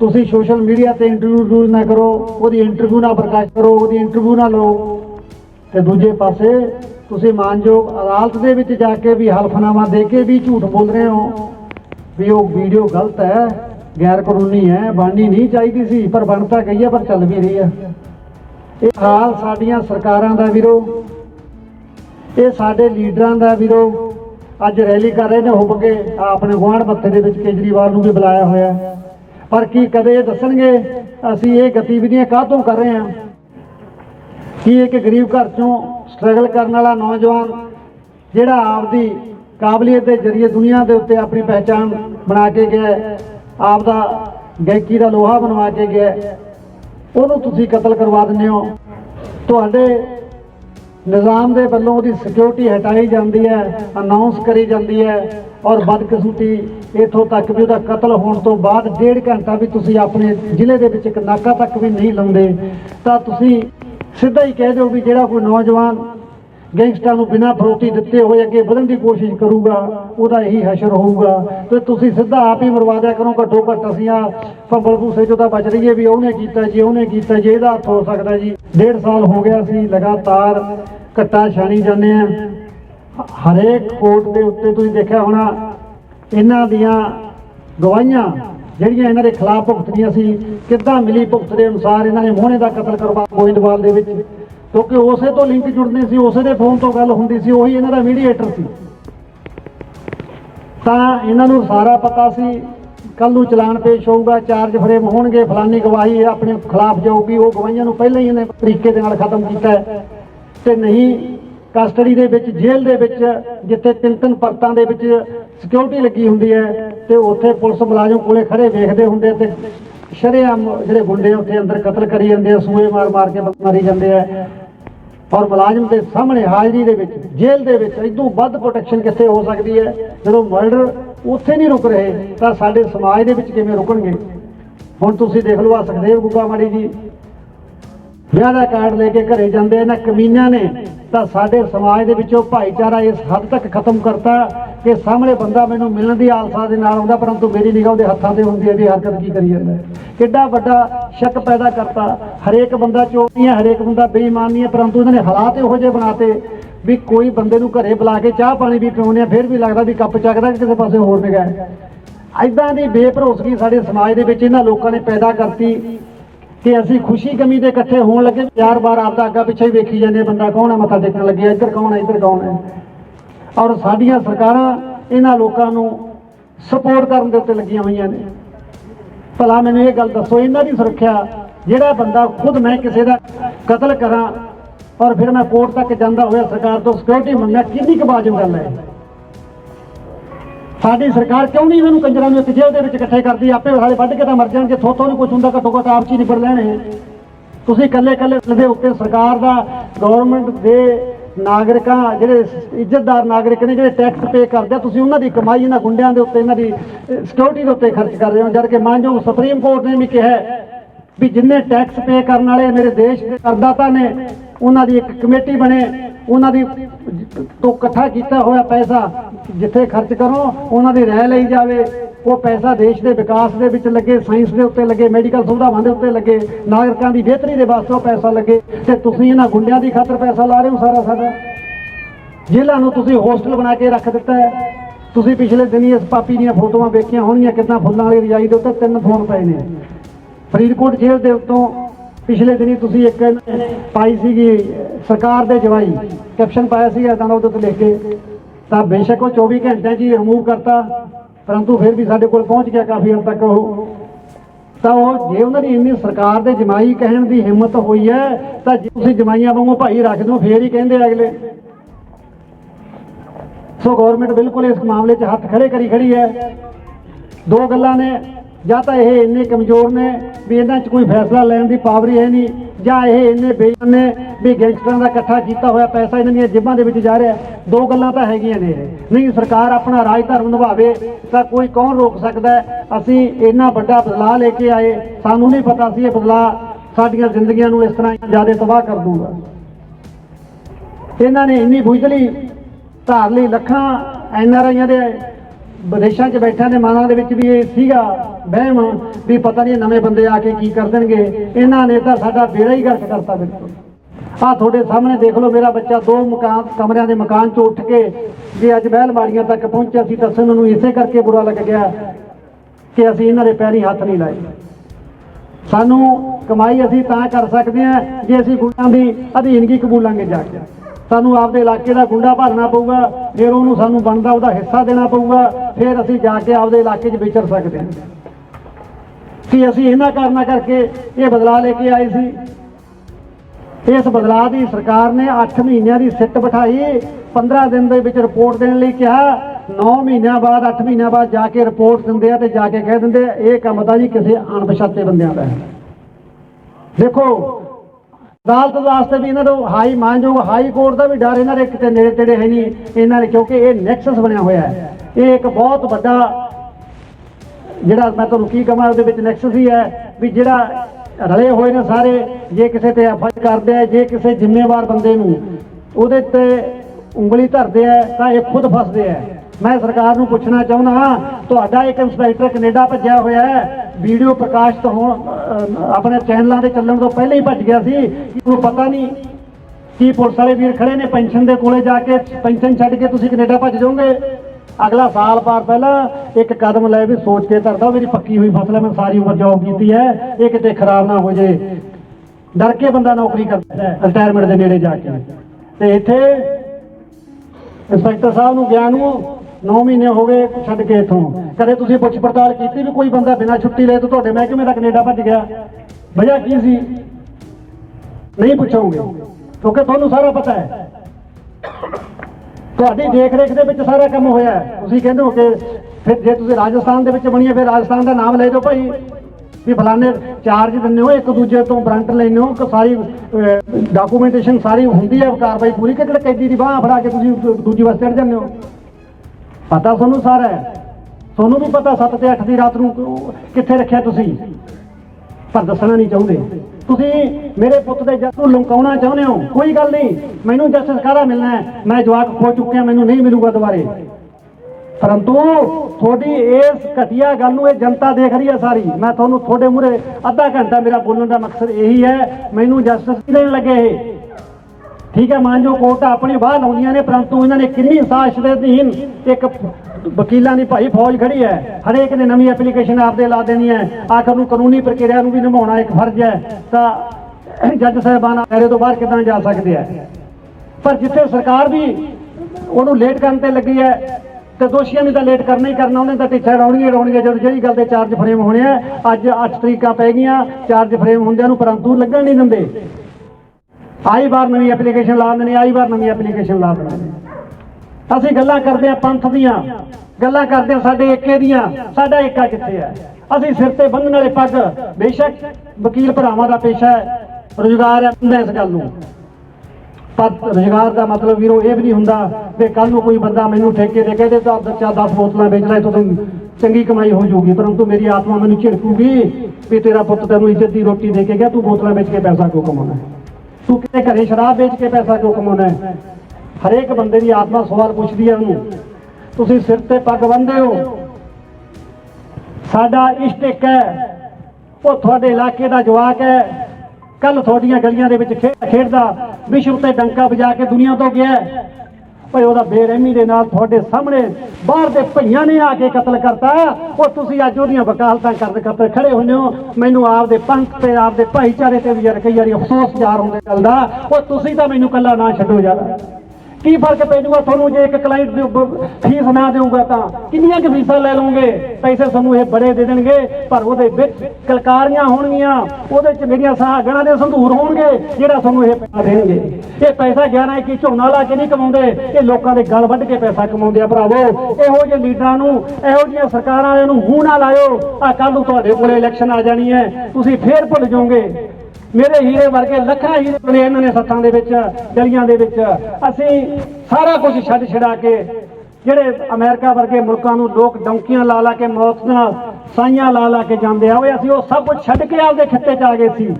ਤੁਸੀਂ ਸੋਸ਼ਲ ਮੀਡੀਆ ਤੇ ਇੰਟਰਵਿਊ ਨਾ ਕਰੋ, ਉਹਦੀ ਇੰਟਰਵਿਊ ਨਾ ਪ੍ਰਕਾਸ਼ ਕਰੋ, ਉਹਦੀ ਇੰਟਰਵਿਊ ਨਾ ਲਓ। ਤੇ ਦੂਜੇ ਪਾਸੇ ਤੁਸੀਂ ਮਾਨਯੋਗ ਅਦਾਲਤ ਦੇ ਵਿੱਚ ਜਾ ਕੇ ਵੀ ਹਲਫਨਾਮਾ ਦੇ ਕੇ ਵੀ ਝੂਠ ਬੋਲ ਰਹੇ ਹੋ ਵੀ ਉਹ ਵੀਡੀਓ ਗਲਤ ਹੈ, ਗੈਰ ਕਾਨੂੰਨੀ ਹੈ, ਬਣਨੀ ਨਹੀਂ ਚਾਹੀਦੀ ਸੀ, ਪਰ ਬਣ ਤਾਂ ਗਈ ਹੈ, ਪਰ ਚੱਲ ਵੀ ਰਹੀ ਹੈ। ਇਹ ਹਾਲ ਸਾਡੀਆਂ ਸਰਕਾਰਾਂ ਦਾ ਵੀਰੋ, ਇਹ ਸਾਡੇ ਲੀਡਰਾਂ ਦਾ ਵੀਰੋ, ਅੱਜ ਰੈਲੀ ਕਰ ਰਹੇ ਨੇ ਹੁੱਬ ਕੇ, ਆਪਣੇ ਗੁਆਂਢ ਮੱਥੇ ਦੇ ਵਿੱਚ ਕੇਜਰੀਵਾਲ ਨੂੰ ਵੀ ਬੁਲਾਇਆ ਹੋਇਆ। ਪਰ ਕੀ ਕਦੇ ਇਹ ਦੱਸਣਗੇ, ਅਸੀਂ ਇਹ ਗਤੀਵਿਧੀਆਂ ਕਾਹਤੋਂ ਕਰ ਰਹੇ ਹਾਂ? ਕੀ ਇੱਕ ਗਰੀਬ ਘਰ ਚੋਂ ਸਟਰਗਲ ਕਰਨ ਵਾਲਾ ਨੌਜਵਾਨ ਜਿਹੜਾ ਆਪਦੀ ਕਾਬਲੀਅਤ ਦੇ ਜ਼ਰੀਏ ਦੁਨੀਆ ਦੇ ਉੱਤੇ ਆਪਣੀ ਪਹਿਚਾਣ ਬਣਾ ਕੇ ਗਿਆ ਹੈ, ਆਪਦਾ ਗਾਇਕੀ ਦਾ ਲੋਹਾ ਬਣਵਾ ਕੇ ਗਿਆ ਉਹਨੂੰ ਤੁਸੀਂ ਕਤਲ ਕਰਵਾ ਦਿੰਦੇ ਹੋ। ਤੁਹਾਡੇ ਨਿਜ਼ਾਮ ਦੇ ਵੱਲੋਂ ਉਹਦੀ ਸਿਕਿਉਰਿਟੀ ਹਟਾਈ ਜਾਂਦੀ ਹੈ ਅਨਾਉਂਸ ਕਰੀ ਜਾਂਦੀ ਹੈ ਔਰ ਬਦਕਿਸਮਤੀ ਇਥੋਂ ਤੱਕ ਵੀ ਉਹਦਾ ਕਤਲ ਹੋਣ ਤੋਂ ਬਾਅਦ ਡੇਢ ਘੰਟਾ ਵੀ ਤੁਸੀਂ ਆਪਣੇ ਜ਼ਿਲ੍ਹੇ ਦੇ ਵਿੱਚ ਇੱਕ ਨਾਕਾ ਤੱਕ ਵੀ ਨਹੀਂ ਲਾਉਂਦੇ ਤਾਂ ਤੁਸੀਂ ਸਿੱਧਾ ਹੀ ਕਹਿ ਦਿਓ ਵੀ ਜਿਹੜਾ ਕੋਈ ਨੌਜਵਾਨ ਗੈਂਗਸਟਰਾਂ ਨੂੰ ਬਿਨਾਂ ਫਰੋਤੀ ਦਿੱਤੇ ਹੋਏ ਅੱਗੇ ਵਧਣ ਦੀ ਕੋਸ਼ਿਸ਼ ਕਰੂਗਾ, ਉਹਦਾ ਇਹੀ ਹਸ਼ਰ ਹੋਊਗਾ। ਤੇ ਤੁਸੀਂ ਸਿੱਧਾ ਆਪ ਹੀ ਮਰਵਾ ਕਰੋ, ਘੱਟੋ ਘੱਟ ਅਸੀਂ ਆ ਫੰਬਲ ਭੂਸੇ ਚੋਂ ਤਾਂ ਬਚ ਰਹੀਏ ਵੀ ਉਹਨੇ ਕੀਤਾ ਜੀ, ਉਹਨੇ ਕੀਤਾ ਜੀ, ਇਹਦਾ ਹੱਥ ਹੋ ਸਕਦਾ ਜੀ। ਡੇਢ ਸਾਲ ਹੋ ਗਿਆ ਸੀ ਲਗਾਤਾਰ ਘੱਟਾ ਛਾਣੀ ਜਾਂਦੇ ਆ ਹਰੇਕ ਕੋਰਟ ਦੇ ਉੱਤੇ ਤੁਸੀਂ ਦੇਖਿਆ ਹੋਣਾ, ਇਹਨਾਂ ਦੀਆਂ ਗਵਾਹੀਆਂ ਜਿਹੜੀਆਂ ਇਹਨਾਂ ਦੇ ਖਿਲਾਫ ਭੁਗਤਦੀਆਂ ਸੀ, ਕਿੱਦਾਂ ਮਿਲੀ ਭੁਗਤ ਦੇ ਅਨੁਸਾਰ ਇਹਨਾਂ ਨੇ ਮੋਹਣੇ ਦਾ ਕਤਲ ਕਰਵਾ ਗੋਇੰਦਵਾਲ ਦੇ ਵਿੱਚ। ਕਿਉਂਕਿ ਉਸੇ ਤੋਂ ਲਿੰਕ ਜੁੜਨੇ ਸੀ, ਉਸੇ ਦੇ ਫੋਨ ਤੋਂ ਗੱਲ ਹੁੰਦੀ ਸੀ, ਉਹੀ ਇਹਨਾਂ ਦਾ ਮੀਡੀਏਟਰ ਸੀ। ਤਾਂ ਇਹਨਾਂ ਨੂੰ ਸਾਰਾ ਪਤਾ ਸੀ ਕੱਲ ਨੂੰ ਚਲਾਨ ਪੇਸ਼ ਹੋਊਗਾ ਚਾਰਜ ਫਰੇਮ ਹੋਣਗੇ, ਫਲਾਨੀ ਗਵਾਹੀ ਆਪਣੇ ਖਿਲਾਫ ਜਾਊਗੀ, ਉਹ ਗਵਾਹੀਆਂ ਨੂੰ ਪਹਿਲਾਂ ਹੀ ਇਹਨੇ ਤਰੀਕੇ ਦੇ ਨਾਲ ਖਤਮ ਕੀਤਾ ਹੈ। ਤੇ ਨਹੀਂ ਕਸਟਡੀ ਦੇ ਵਿੱਚ, ਜੇਲ੍ਹ ਦੇ ਵਿੱਚ, ਜਿੱਥੇ ਤਿੰਨ ਤਿੰਨ ਪਰਤਾਂ ਦੇ ਵਿੱਚ ਸਿਕਿਉਰਿਟੀ ਲੱਗੀ ਹੁੰਦੀ ਹੈ ਤੇ ਉੱਥੇ ਪੁਲਿਸ ਮੁਲਾਜ਼ਮ ਕੋਲੇ ਖੜੇ ਵੇਖਦੇ ਹੁੰਦੇ ਤੇ ਸ਼ਰੇਆਮ ਜਿਹੜੇ ਗੁੰਡੇ ਉੱਥੇ ਅੰਦਰ ਕਤਲ ਕਰੀ ਜਾਂਦੇ ਆ, ਸੂਏ ਮਾਰ ਮਾਰ ਕੇ ਮਾਰੀ ਜਾਂਦੇ ਆ। ਔਰ ਮੁਲਾਜ਼ਮ ਦੇ ਸਾਹਮਣੇ ਹਾਜ਼ਰੀ ਦੇ ਵਿੱਚ, ਜੇਲ੍ਹ ਦੇ ਵਿੱਚ ਇਦੋਂ ਵੱਧ ਪ੍ਰੋਟੈਕਸ਼ਨ ਕਿੱਥੇ ਹੋ ਸਕਦੀ ਹੈ? ਜਦੋਂ ਮਰਡਰ ਉੱਥੇ ਨਹੀਂ ਰੁਕ ਰਹੇ, ਤਾਂ ਸਾਡੇ ਸਮਾਜ ਦੇ ਵਿੱਚ ਕਿਵੇਂ ਰੁਕਣਗੇ? ਹੁਣ ਤੁਸੀਂ ਦੇਖ ਲਓ ਆ ਸੁਖਦੇਵ ਗੁੱਗਾ ਮਾੜੀ ਜੀ ਵਿਆਹ ਦਾ ਕਾਰਡ ਲੈ ਕੇ ਘਰੇ ਜਾਂਦੇ ਇਹਨਾਂ ਕਮੀਨਿਆਂ ਨੇ, ਤਾਂ ਸਾਡੇ ਸਮਾਜ ਦੇ ਵਿੱਚੋਂ ਭਾਈਚਾਰਾ ਇਸ ਹੱਦ ਤੱਕ ਖਤਮ ਕਰਤਾ ਕਿ ਸਾਹਮਣੇ ਬੰਦਾ ਮੈਨੂੰ ਮਿਲਣ ਦੀ ਆਲਸਾ ਦੇ ਨਾਲ ਆਉਂਦਾ, ਪਰੰਤੂ ਮੇਰੀ ਨਿਗਾਹ ਉਹਦੇ ਹੱਥਾਂ ਤੇ ਹੁੰਦੀ ਹੈ ਵੀ ਹਰਕਤ ਕੀ ਕਰੀ ਜਾਂਦਾ ਕਿੱਡਾ ਵੱਡਾ ਸ਼ੱਕ ਪੈਦਾ ਕਰਤਾ। ਹਰੇਕ ਬੰਦਾ ਚੋਰ ਨਹੀਂ ਹੈ, ਹਰੇਕ ਬੰਦਾ ਬੇਈਮਾਨ ਹੈ, ਪਰੰਤੂ ਇਹਨਾਂ ਨੇ ਹਾਲਾਤ ਇਹੋ ਜਿਹੇ ਬਣਾਤੇ ਵੀ ਕੋਈ ਬੰਦੇ ਨੂੰ ਘਰੇ ਬੁਲਾ ਕੇ ਚਾਹ ਪਾਣੀ ਵੀ ਪਿਉਣੇ ਆ, ਫਿਰ ਵੀ ਲੱਗਦਾ ਵੀ ਕੱਪ ਚੱਕਦਾ ਕਿਸੇ ਪਾਸੇ ਹੋਰ ਨਿਗਾਹ ਹੈ ਐਦਾਂ ਦੀ ਬੇਭਰੋਸਗੀ ਸਾਡੇ ਸਮਾਜ ਦੇ ਵਿੱਚ ਇਹਨਾਂ ਲੋਕਾਂ ਨੇ ਪੈਦਾ ਕਰਤੀ। ਕਿ ਅਸੀਂ ਖੁਸ਼ੀ ਗਮੀ ਦੇ ਇਕੱਠੇ ਹੋਣ ਲੱਗੇ ਚਾਰ ਵਾਰ ਆਪਦਾ ਅੱਗਾ ਪਿੱਛੇ ਹੀ ਵੇਖੀ ਜਾਂਦੇ ਬੰਦਾ ਕੌਣ ਹੈ ਮੱਥਾ ਟੇਕਣ ਲੱਗਿਆ, ਇੱਧਰ ਕੌਣ ਹੈ ਇੱਧਰ ਕੌਣ ਹੈ ਔਰ ਸਾਡੀਆਂ ਸਰਕਾਰਾਂ ਇਹਨਾਂ ਲੋਕਾਂ ਨੂੰ ਸਪੋਰਟ ਕਰਨ ਦੇ ਉੱਤੇ ਲੱਗੀਆਂ ਹੋਈਆਂ ਨੇ। ਭਲਾ ਮੈਨੂੰ ਇਹ ਗੱਲ ਦੱਸੋ, ਇਹਨਾਂ ਦੀ ਸੁਰੱਖਿਆ ਜਿਹੜਾ ਬੰਦਾ ਖੁਦ ਮੈਂ ਕਿਸੇ ਦਾ ਕਤਲ ਕਰਾਂ ਔਰ ਫਿਰ ਮੈਂ ਕੋਰਟ ਤੱਕ ਜਾਂਦਾ ਹੋਇਆ ਸਰਕਾਰ ਤੋਂ ਸਿਕਿਉਰਿਟੀ ਮੰਗਾਂ ਕਿੰਨੀ ਕੁ ਵਾਜਬ ਗੱਲ ਹੈ ਸਾਡੀ ਸਰਕਾਰ ਕਿਉਂ ਨਹੀਂ ਇਹਨਾਂ ਨੂੰ ਕੰਜਰਾਂ ਨੂੰ ਇੱਕ ਜੇਲ੍ਹ ਦੇ ਵਿੱਚ ਇਕੱਠੇ ਕਰਦੀ? ਆਪੇ ਹਾਲੇ ਵੱਢ ਕੇ ਤਾਂ ਮਰ ਜਾਣਗੇ। ਥੋਥੋਂ ਨਹੀਂ ਕੁਝ ਹੁੰਦਾ, ਘੱਟੋ ਘੱਟ ਆਪ ਚ ਹੀ ਨਿਬੜ ਲੈਣੇ ਤੁਸੀਂ ਇਕੱਲੇ ਇਕੱਲੇ ਦੇ ਉੱਤੇ ਸਰਕਾਰ ਦਾ ਗਵਰਨਮੈਂਟ ਦੇ ਨਾਗਰਿਕਾਂ, ਜਿਹੜੇ ਇੱਜ਼ਤਦਾਰ ਨਾਗਰਿਕ ਨੇ, ਜਿਹੜੇ ਟੈਕਸ ਪੇ ਕਰਦੇ ਆ, ਤੁਸੀਂ ਉਹਨਾਂ ਦੀ ਕਮਾਈ ਇਹਨਾਂ ਗੁੰਡਿਆਂ ਦੇ ਉੱਤੇ, ਇਹਨਾਂ ਦੀ ਸਿਕਿਉਰਿਟੀ ਦੇ ਉੱਤੇ ਖਰਚ ਕਰ ਰਹੇ ਹੋ। ਜਦ ਕਿ ਮਾਨਯੋਗ ਸੁਪਰੀਮ ਕੋਰਟ ਨੇ ਵੀ ਕਿਹਾ ਵੀ ਜਿੰਨੇ ਟੈਕਸ ਪੇ ਕਰਨ ਵਾਲੇ ਮੇਰੇ ਦੇਸ਼ ਦੇ ਕਰਦਾਤਾ ਨੇ, ਉਹਨਾਂ ਦੀ ਇੱਕ ਕਮੇਟੀ ਬਣੇ, ਉਹਨਾਂ ਦੀ ਤੋਂ ਇਕੱਠਾ ਕੀਤਾ ਹੋਇਆ ਪੈਸਾ ਜਿੱਥੇ ਖਰਚ ਕਰੋ, ਉਹਨਾਂ ਦੀ ਰਹਿ ਲਈ ਜਾਵੇ। ਉਹ ਪੈਸਾ ਦੇਸ਼ ਦੇ ਵਿਕਾਸ ਦੇ ਵਿੱਚ ਲੱਗੇ, ਸਾਇੰਸ ਦੇ ਉੱਤੇ ਲੱਗੇ, ਮੈਡੀਕਲ ਸੁਵਿਧਾਵਾਂ ਦੇ ਉੱਤੇ ਲੱਗੇ, ਨਾਗਰਿਕਾਂ ਦੀ ਬਿਹਤਰੀ ਦੇ ਵਾਸਤੇ ਉਹ ਪੈਸਾ ਲੱਗੇ। ਤੇ ਤੁਸੀਂ ਇਹਨਾਂ ਗੁੰਡਿਆਂ ਦੀ ਖਾਤਰ ਪੈਸਾ ਲਾ ਰਹੇ ਹੋ ਸਾਰਾ ਸਾਡਾ? ਜੇਲ੍ਹਾਂ ਨੂੰ ਤੁਸੀਂ ਹੋਸਟਲ ਬਣਾ ਕੇ ਰੱਖ ਦਿੱਤਾ ਹੈ, ਤੁਸੀਂ ਪਿਛਲੇ ਦਿਨੀ ਇਸ ਪਾਪੀ ਦੀਆਂ ਫੋਟੋਆਂ ਵੇਖੀਆਂ ਹੋਣਗੀਆਂ ਕਿੰਨਾ ਫੁੱਲਾਂ ਵਾਲੀ ਰਜਾਈ ਦੇ ਉੱਤੇ ਤਿੰਨ ਫੋਨ ਪਏ ਨੇ। ਫਰੀਦਕੋਟ ਜੇਲ੍ਹ ਦੇ ਉੱਤੋਂ ਪਿਛਲੇ ਦਿਨੀ ਤੁਸੀਂ ਇੱਕ ਪਾਈ ਸੀਗੀ ਸਰਕਾਰ ਦੇ ਜਵਾਈ, ਕੈਪਸ਼ਨ ਪਾਇਆ ਸੀਗਾ ਇਦਾਂ ਦਾ ਉਹਦੇ ਉੱਤੇ ਲਿਖ ਕੇ। ਤਾਂ ਬੇਸ਼ੱਕ ਉਹ 24 ਘੰਟਿਆਂ 'ਚ ਹੀ ਰਿਮੂਵ ਕਰਤਾ, ਪਰੰਤੂ ਫਿਰ ਵੀ ਸਾਡੇ ਕੋਲ ਪਹੁੰਚ ਗਿਆ ਕਾਫੀ ਹੱਦ ਤੱਕ ਉਹ। ਤਾਂ ਉਹ ਜੇ ਉਹਨਾਂ ਦੀ ਇੰਨੀ ਸਰਕਾਰ ਦੇ ਜਮਾਈ ਕਹਿਣ ਦੀ ਹਿੰਮਤ ਹੋਈ ਹੈ, ਤਾਂ ਜੇ ਤੁਸੀਂ ਜਮਾਈਆਂ ਵਾਂਗੂ ਭਾਈ ਰੱਖ ਦਿਓ, ਫੇਰ ਹੀ ਕਹਿੰਦੇ ਅਗਲੇ। ਸੋ ਗਵਰਨਮੈਂਟ ਬਿਲਕੁਲ ਇਸ ਮਾਮਲੇ 'ਚ ਹੱਥ ਖੜੇ ਕਰੀ ਖੜੀ ਹੈ। ਦੋ ਗੱਲਾਂ ਨੇ। ਜਾਂ ਤਾਂ ਇਹ ਇੰਨੇ ਕਮਜ਼ੋਰ ਨੇ ਵੀ ਇਹਨਾਂ 'ਚ ਕੋਈ ਫੈਸਲਾ ਲੈਣ ਦੀ ਪਾਵਰ ਹੀ ਹੈ ਨਹੀਂ, ਜਾਂ ਇਹ ਇੰਨੇ ਬੇਈਮਾਨ ਨੇ ਵੀ ਗੈਂਗਸਟਰਾਂ ਦਾ ਇਕੱਠਾ ਕੀਤਾ ਹੋਇਆ ਪੈਸਾ ਇਹਨਾਂ ਦੀਆਂ ਜੇਬਾਂ ਦੇ ਵਿੱਚ ਜਾ ਰਿਹਾ ਦੋ ਗੱਲਾਂ ਤਾਂ ਹੈਗੀਆਂ ਨੇ ਨਹੀਂ, ਸਰਕਾਰ ਆਪਣਾ ਰਾਜ ਧਰਮ ਨਿਭਾਵੇ ਤਾਂ ਕੋਈ ਕੌਣ ਰੋਕ ਸਕਦਾ ਅਸੀਂ ਇੰਨਾ ਵੱਡਾ ਬਦਲਾਅ ਲੈ ਕੇ ਆਏ, ਸਾਨੂੰ ਨਹੀਂ ਪਤਾ ਸੀ ਇਹ ਬਦਲਾਅ ਸਾਡੀਆਂ ਜ਼ਿੰਦਗੀਆਂ ਨੂੰ ਇਸ ਤਰ੍ਹਾਂ ਜ਼ਿਆਦਾ ਤਬਾਹ ਕਰ ਦੂਗਾ। ਇਹਨਾਂ ਨੇ ਇੰਨੀ ਬੁਝਲੀ ਧਾਰ ਲਈ ਲੱਖਾਂ ਐਨ ਆਰ ਆਈਆਂ ਦੇ ਵਿਦੇਸ਼ਾਂ 'ਚ ਬੈਠਿਆਂ ਦੇ ਮਨਾਂ ਦੇ ਵਿੱਚ ਵੀ ਇਹ ਸੀਗਾ ਵਹਿਮ ਵੀ ਪਤਾ ਨਹੀਂ ਨਵੇਂ ਬੰਦੇ ਆ ਕੇ ਕੀ ਕਰ ਦੇਣਗੇ। ਇਹਨਾਂ ਨੇ ਤਾਂ ਸਾਡਾ ਬੇੜਾ ਹੀ ਗਰਕ ਕਰਤਾ ਬਿਲਕੁਲ। ਆਹ ਤੁਹਾਡੇ ਸਾਹਮਣੇ ਦੇਖ ਲਓ ਮੇਰਾ ਬੱਚਾ ਦੋ ਮਕਾਨ ਕਮਰਿਆਂ ਦੇ ਮਕਾਨ 'ਚੋਂ ਉੱਠ ਕੇ ਜੇ ਅੱਜ ਮਹਿਲਵਾੜੀਆਂ ਤੱਕ ਪਹੁੰਚਿਆ ਸੀ ਤਾਂ ਸਾਨੂੰ ਇਸੇ ਕਰਕੇ ਬੁਰਾ ਲੱਗ ਗਿਆ ਕਿ ਅਸੀਂ ਇਹਨਾਂ ਦੇ ਪੈਰੀ ਹੱਥ ਨਹੀਂ ਲਾਏ। ਸਾਨੂੰ ਕਮਾਈ ਅਸੀਂ ਤਾਂ ਕਰ ਸਕਦੇ ਹਾਂ ਜੇ ਅਸੀਂ ਗੁੰਡਾਂ ਦੀ ਅਧੀਨਗੀ ਕਬੂਲਾਂਗੇ ਜਾ ਕੇ। ਸਾਨੂੰ ਆਪਦੇ ਇਲਾਕੇ ਦਾ ਗੁੰਡਾ ਭਰਨਾ ਪਊਗਾ ਫਿਰ ਉਹਨੂੰ ਸਾਨੂੰ ਬਣਦਾ ਉਹਦਾ ਹਿੱਸਾ ਦੇਣਾ ਪਊਗਾ ਫਿਰ ਅਸੀਂ ਜਾ ਕੇ ਆਪਦੇ ਇਲਾਕੇ 'ਚ ਵਿਚਰ ਸਕਦੇ ਹਾਂ। ਕਿ ਅਸੀਂ ਇਹਨਾਂ ਕਾਰਨਾਂ ਕਰਕੇ ਇਹ ਬਦਲਾਅ ਲੈ ਕੇ ਆਏ ਸੀ। ਇਸ ਬਦਲਾਅ ਦੀ ਸਰਕਾਰ ਨੇ 8 ਮਹੀਨਿਆਂ ਦੀ ਸਿੱਟ ਬਿਠਾਈ 15 ਦਿਨ ਦੇ ਵਿੱਚ ਰਿਪੋਰਟ ਦੇਣ ਲਈ ਕਿਹਾ 9 ਮਹੀਨਿਆਂ ਬਾਅਦ 8 ਮਹੀਨਿਆਂ ਬਾਅਦ ਜਾ ਕੇ ਰਿਪੋਰਟ ਦਿੰਦੇ ਆ ਤੇ ਜਾ ਕੇ ਕਹਿ ਦਿੰਦੇ ਆ, ਇਹ ਕੰਮ ਤਾਂ ਜੀ ਕਿਸੇ ਅਣਪਛਾਤੇ ਬੰਦਿਆਂ ਦਾ ਹੈ। ਦੇਖੋ ਅਦਾਲਤ ਵਾਸਤੇ ਵੀ ਇਹਨਾਂ ਨੂੰ ਹਾਈ ਮਾਨਯੋਗ ਹਾਈ ਕੋਰਟ ਦਾ ਵੀ ਡਰ ਇਹਨਾਂ ਦੇ ਕਿਤੇ ਨੇੜੇ ਤੇੜੇ ਹੈ ਨਹੀਂ, ਇਹਨਾਂ ਦੇ ਕਿਉਂਕਿ ਇਹ ਨੈਕਸਸ ਬਣਿਆ ਹੋਇਆ ਹੈ। ਇਹ ਇੱਕ ਬਹੁਤ ਵੱਡਾ ਜਿਹੜਾ ਮੈਂ ਤੁਹਾਨੂੰ ਕੀ ਕਹਾਂ, ਉਹਦੇ ਵਿੱਚ ਨੈਕਸਸ ਹੀ ਹੈ ਵੀ ਜਿਹੜਾ ਰਲੇ ਹੋਏ ਨੇ ਸਾਰੇ, ਜੇ ਕਿਸੇ ਤੇ ਐਫਆਈ ਕਰਦੇ ਆ, ਜੇ ਕਿਸੇ ਜ਼ਿੰਮੇਵਾਰ ਬੰਦੇ ਨੂੰ ਉਹਦੇ ਤੇ ਉਂਗਲੀ ਧਰਦੇ ਆ, ਤਾਂ ਇਹ ਖੁਦ ਫਸਦੇ ਆ। ਮੈਂ ਸਰਕਾਰ ਨੂੰ ਪੁੱਛਣਾ ਚਾਹੁੰਦਾ ਹਾਂ, ਤੁਹਾਡਾ ਇੱਕ ਇੰਸਪੈਕਟਰ ਕੈਨੇਡਾ ਭੱਜਿਆ ਹੋਇਆ ਹੈ ਵੀਡੀਓ ਪ੍ਰਕਾਸ਼ਿਤ ਹੋਣ ਆਪਣੇ ਚੈਨਲਾਂ ਤੇ ਚੱਲਣ ਤੋਂ ਪਹਿਲਾਂ ਹੀ ਭੱਜ ਗਿਆ ਸੀ। ਉਹਨੂੰ ਪਤਾ ਨਹੀਂ ਕੀ ਪੁਲਿਸ ਵਾਲੇ ਵੀਰ ਖੜੇ ਨੇ ਪੈਨਸ਼ਨ ਦੇ ਕੋਲੇ ਜਾ ਕੇ, ਪੈਨਸ਼ਨ ਛੱਡ ਕੇ ਤੁਸੀਂ ਕੈਨੇਡਾ ਭੱਜ ਜਾਓਗੇ। ਅਗਲਾ ਸਾਲ ਪਾਰ ਪਹਿਲਾਂ ਇੱਕ ਕਦਮ ਲੈ ਵੀ ਸੋਚ ਕੇ ਧਰਦਾ ਮੇਰੀ ਪੱਕੀ ਹੋਈ ਫਸਲ ਹੈ, ਮੈਂ ਸਾਰੀ ਉਮਰ ਜੌਬ ਕੀਤੀ ਹੈ। ਇਹ ਕਿਤੇ ਖਰਾਬ ਨਾ ਹੋ ਜੇ। ਡਰ ਕੇ ਬੰਦਾ ਨੌਕਰੀ ਕਰਦਾ ਹੈ ਰਿਟਾਇਰਮੈਂਟ ਦੇ ਨੇੜੇ ਜਾ ਕੇ। ਤੇ ਇੱਥੇ ਇੰਸਪੈਕਟਰ ਸਾਹਿਬ ਨੂੰ, ਗਿਆ ਨੂੰ 9 ਮਹੀਨੇ ਹੋ ਗਏ ਛੱਡ ਕੇ ਇਥੋਂ। ਕਦੇ ਤੁਸੀਂ ਪੁੱਛ ਪੜਤਾਲ ਕੀਤੀ ਵੀ ਕੋਈ ਬੰਦਾ ਬਿਨਾਂ ਛੁੱਟੀ ਲਏ ਤੋਂ ਤੁਹਾਡੇ ਮਹਿਕਮੇ ਦਾ ਕੈਨੇਡਾ ਭੱਜ ਗਿਆ? ਵਜ੍ਹਾ ਕੀ ਸੀ? ਨਹੀਂ ਪੁੱਛੋਗੇ? ਕਿਉਂਕਿ ਤੁਹਾਨੂੰ ਸਾਰਾ ਪਤਾ ਹੈ। ਤੁਹਾਡੀ ਦੇਖ ਰੇਖ ਦੇ ਵਿੱਚ ਸਾਰਾ ਕੰਮ ਹੋਇਆ ਤੁਸੀਂ ਕਹਿੰਦੇ ਹੋ ਕਿ ਫਿਰ ਜੇ ਤੁਸੀਂ ਰਾਜਸਥਾਨ ਦੇ ਵਿੱਚ ਬਣੀਏ, ਫਿਰ ਰਾਜਸਥਾਨ ਦਾ ਨਾਮ ਲੈ ਦਿਓ ਭਾਈ। ਵੀ ਫਲਾਣੇ ਚਾਰਜ ਦਿੰਦੇ ਹੋ, ਇੱਕ ਦੂਜੇ ਤੋਂ ਵਾਰੰਟ ਲੈਂਦੇ ਹੋ ਕਿ ਸਾਰੀ ਡਾਕੂਮੈਂਟੇਸ਼ਨ ਸਾਰੀ ਹੁੰਦੀ ਹੈ। ਕਾਰਵਾਈ ਪੂਰੀ ਕਿ ਕਿਹੜੇ ਕੈਦੀ ਦੀ ਬਾਹ ਫੜਾ ਕੇ ਤੁਸੀਂ ਦੂਜੀ ਵਾਰ ਚੜ ਜਾਂਦੇ ਹੋ। ਪਤਾ ਤੁਹਾਨੂੰ ਸਾਰਾ ਹੈ? ਤੁਹਾਨੂੰ ਵੀ ਪਤਾ 7 ਤੇ 8 ਦੀ ਰਾਤ ਨੂੰ ਕਿੱਥੇ ਰੱਖਿਆ ਤੁਸੀਂ? ਪਰ ਦੱਸਣਾ ਨਹੀਂ ਚਾਹੁੰਦੇ। ਤੁਸੀਂ ਮੇਰੇ ਪੁੱਤ ਦੇ ਜੱਟ ਨੂੰ ਲੁਕਾਉਣਾ ਚਾਹੁੰਦੇ ਹੋ। ਕੋਈ ਗੱਲ ਨਹੀਂ। ਮੈਨੂੰ ਜਸਟਿਸ ਕਾਹਦਾ ਮਿਲਣਾ ਹੈ। ਮੈਂ ਜਵਾਕ ਖੋ ਚੁੱਕਿਆ, ਮੈਨੂੰ ਨਹੀਂ ਮਿਲੂਗਾ ਦੁਬਾਰੇ। ਪਰੰਤੂ ਤੁਹਾਡੀ ਇਸ ਘਟੀਆ ਗੱਲ ਨੂੰ ਇਹ ਜਨਤਾ ਦੇਖ ਰਹੀ ਹੈ ਸਾਰੀ। ਮੈਂ ਤੁਹਾਨੂੰ ਤੁਹਾਡੇ ਮੂਹਰੇ ਅੱਧਾ ਘੰਟਾ ਮੇਰਾ ਬੋਲਣ ਦਾ ਮਕਸਦ ਇਹੀ ਹੈ। ਮੈਨੂੰ ਜਸਟਿਸ ਦੇਣ ਲੱਗੇ ਇਹ। ਠੀਕ ਹੈ ਮਾਨਜੋ ਕੋਰਟ ਆਪਣੀ ਬਾਹਰ ਲਾਉਂਦੀਆਂ ਨੇ, ਪਰੰਤੂ ਇਹਨਾਂ ਨੇ ਕਿੰਨੀ ਸਾਜ਼ਿਸ਼ ਦੇ ਅਧੀਨ ਇੱਕ ਵਕੀਲਾਂ ਦੀ ਭਾਈ ਫੌਜ ਖੜੀ ਹੈ। ਹਰੇਕ ਨੇ ਨਵੀਂ ਐਪਲੀਕੇਸ਼ਨ ਆਪਦੇ ਲਾ ਦੇਣੀ ਹੈ। ਆਖਰ ਨੂੰ ਕਾਨੂੰਨੀ ਪ੍ਰਕਿਰਿਆ ਨੂੰ ਵੀ ਨਿਭਾਉਣਾ ਇੱਕ ਫਰਜ਼ ਹੈ। ਤਾਂ ਜੱਜ ਸਾਹਿਬਾਨ ਮੇਰੇ ਤੋਂ ਬਾਹਰ ਕਿੱਦਾਂ ਜਾ ਸਕਦੇ ਆ ਪਰ ਜਿੱਥੇ ਸਰਕਾਰ ਵੀ ਉਹਨੂੰ ਲੇਟ ਕਰਨ ਤੇ ਲੱਗੀ ਹੈ, ਤੇ ਦੋਸ਼ੀਆਂ ਨੇ ਤਾਂ ਲੇਟ ਕਰਨਾ ਹੀ ਕਰਨਾ, ਉਹਨੇ ਤਾਂ ਟਿੱਛਾ ਲਾਉਣੀਆਂ ਲਾਉਣੀਆਂ ਜਦੋਂ ਜਿਹੜੀ ਗੱਲ ਦੇ ਚਾਰਜ ਫਰੇਮ ਹੋਣੇ ਆ, ਅੱਜ 8 ਤਰੀਕਾਂ ਪੈ ਗਈਆਂ ਚਾਰਜ ਫਰੇਮ ਹੁੰਦਿਆਂ ਨੂੰ ਪਰੰਤੂ ਲੱਗਣ ਨਹੀਂ ਦਿੰਦੇ। ਆਈ ਵਾਰ ਨਵੀਂ ਐਪਲੀਕੇਸ਼ਨ ਲਾ ਦਿੰਦੇ ਨੇ ਆਈ ਵਾਰ ਨਵੀਂ ਐਪਲੀਕੇਸ਼ਨ ਲਾ ਦਿੰਦੇ ਨੇ ਅਸੀਂ ਗੱਲਾਂ ਕਰਦੇ ਆ ਪੰਥ ਦੀਆਂ, ਗੱਲਾਂ ਕਰਦੇ ਆ ਸਾਡੇ ਏਕੇ ਦੀਆਂ, ਸਾਡਾ ਏਕਾ ਕਿੱਥੇ ਹੈ? ਅਸੀਂ ਸਿਰ ਤੇ ਬੰਨਣ ਵਾਲੇ ਪੱਗ, ਬੇਸ਼ੱਕ ਵਕੀਲ ਭਰਾਵਾਂ ਦਾ ਪੇਸ਼ਾ ਹੈ, ਰੁਜ਼ਗਾਰ ਹੈ ਮੰਨਦਾ ਇਸ ਗੱਲ ਨੂੰ। ਪਰ ਰੁਜ਼ਗਾਰ ਦਾ ਮਤਲਬ ਵੀਰੋ ਇਹ ਵੀ ਨਹੀਂ ਹੁੰਦਾ ਕਿ ਕੱਲ ਨੂੰ ਕੋਈ ਬੰਦਾ ਮੈਨੂੰ ਠੇਕੇ ਦੇ ਕਹਦੇ ਤਾਂ ਬੱਚਾ 10 ਬੋਤਲਾਂ ਵੇਚ ਲੈ, ਤੂੰ ਚੰਗੀ ਕਮਾਈ ਹੋ ਜਾਊਗੀ। ਪਰੰਤੂ ਮੇਰੀ ਆਤਮਾ ਮੈਨੂੰ ਝਿੜਕੂਗੀ ਵੀ ਤੇਰਾ ਪੁੱਤ ਤੈਨੂੰ ਇੱਜ਼ਤ ਦੀ ਰੋਟੀ ਦੇ ਕੇ ਗਿਆ, ਤੂੰ ਬੋਤਲਾਂ ਵੇਚ ਕੇ ਪੈਸਾ ਕਿਉਂ ਕਮਾਉਣਾ ਤੂੰ ਕਿਤੇ ਘਰੇ ਸ਼ਰਾਬ ਵੇਚ ਕੇ ਪੈਸਾ ਕਿਉਂ ਕਮਾਉਣਾ ਹਰੇਕ ਬੰਦੇ ਦੀ ਆਤਮਾ ਸਵਾਲ ਪੁੱਛਦੀ ਹੈ ਉਹਨੂੰ। ਤੁਸੀਂ ਸਿਰ ਤੇ ਪੱਗ ਬੰਨ੍ਹਦੇ ਹੋ। ਸਾਡਾ ਇਸ਼ਟ ਇੱਕ ਹੈ। ਉਹ ਤੁਹਾਡੇ ਇਲਾਕੇ ਦਾ ਜਵਾਕ ਹੈ। ਕੱਲ ਤੁਹਾਡੀਆਂ ਗਲੀਆਂ ਦੇ ਵਿੱਚ ਖੇ- ਖੇਡਦਾ ਵਿਸ਼ਵ ਤੇ ਡੰਕਾ ਵਜਾ ਕੇ ਦੁਨੀਆ ਤੋਂ ਗਿਆ ਭਾਈ ਉਹਦਾ ਬੇਰਹਿਮੀ ਦੇ ਨਾਲ ਤੁਹਾਡੇ ਸਾਹਮਣੇ ਬਾਹਰ ਦੇ ਭਈਆਂ ਨੇ ਆ ਕੇ ਕਤਲ ਕਰਤਾ। ਉਹ ਤੁਸੀਂ ਅੱਜ ਉਹਦੀਆਂ ਵਕਾਲਤਾਂ ਕਰਨ ਕਰਦੇ ਖੜੇ ਹੁੰਦੇ ਹੋ। ਮੈਨੂੰ ਆਪਦੇ ਪੰਥ ਤੇ, ਆਪਦੇ ਭਾਈਚਾਰੇ ਤੇ ਵੀ ਯਾਰ ਕਈ ਵਾਰੀ ਅਫਸੋਸ ਜ਼ਾਰ ਹੁੰਦਾ ਚੱਲਦਾ। ਉਹ ਤੁਸੀਂ ਤਾਂ ਮੈਨੂੰ ਕੱਲਾ ਨਾ ਛੱਡੋ ਯਾਰ ਕੀ ਫ਼ਰਕ ਪੈ ਜਾਊਗਾ ਤੁਹਾਨੂੰ ਜੇ ਇੱਕ ਕਲਾਇੰਟ ਦੀ ਫੀਸ ਨਾ ਦੇਊਗਾ ਤਾਂ? ਕਿੰਨੀਆਂ ਕੁ ਫੀਸਾਂ ਲੈ ਲਓਗੇ? ਪੈਸੇ ਤੁਹਾਨੂੰ ਇਹ ਬੜੇ ਦੇ ਦੇਣਗੇ, ਪਰ ਉਹਦੇ ਵਿੱਚ ਕਲਕਾਰੀਆਂ ਹੋਣਗੀਆਂ। ਉਹਦੇ ਚ ਮੇਰੀਆਂ ਸਾਗਣਾ ਦੇ ਸੰਧੂਰ ਹੋਣਗੇ, ਜਿਹੜਾ ਤੁਹਾਨੂੰ ਇਹ ਪੈਸਾ ਦੇਣਗੇ। ਇਹ ਪੈਸਾ 11 ਕਿ ਝੋਨਾ ਲਾ ਕੇ ਨਹੀਂ ਕਮਾਉਂਦੇ। ਇਹ ਲੋਕਾਂ ਦੇ ਗਲ ਵੱਢ ਕੇ ਪੈਸਾ ਕਮਾਉਂਦੇ ਆ ਭਰਾਵੋ। ਇਹੋ ਜਿਹੇ ਲੀਡਰਾਂ ਨੂੰ, ਇਹੋ ਜਿਹੀਆਂ ਸਰਕਾਰਾਂ ਵਾਲਿਆਂ ਨੂੰ ਮੂੰਹ ਨਾ ਲਾਇਓ। ਆ ਕੱਲ ਨੂੰ ਤੁਹਾਡੇ ਕੋਲੇ ਇਲੈਕਸ਼ਨ ਆ ਜਾਣੀ ਹੈ। ਤੁਸੀਂ ਫੇਰ ਭੁੱਲ ਜਾਓਗੇ। ਮੇਰੇ ਹੀਰੇ ਵਰਗੇ ਲੱਖਾਂ ਹੀਰੇ ਬਣੇ ਇਹਨਾਂ ਨੇ ਸੱਥਾਂ ਦੇ ਵਿੱਚ, ਗਲੀਆਂ ਦੇ ਵਿੱਚ। ਅਸੀਂ ਸਾਰਾ ਕੁਝ ਛੱਡ ਛਡਾ ਕੇ ਜਿਹੜੇ ਅਮਰੀਕਾ ਵਰਗੇ ਮੁਲਕਾਂ ਨੂੰ ਲੋਕ ਡੌਂਕੀਆਂ ਲਾ ਲਾ ਕੇ ਮੌਤ ਨਾਲ ਸਾਈਆਂ ਲਾ ਲਾ ਕੇ ਜਾਂਦੇ ਆ, ਓਏ ਅਸੀਂ ਉਹ ਸਭ ਕੁਝ ਛੱਡ ਕੇ ਆਪਦੇ ਖਿੱਤੇ 'ਚ ਆ ਗਏ ਸੀ।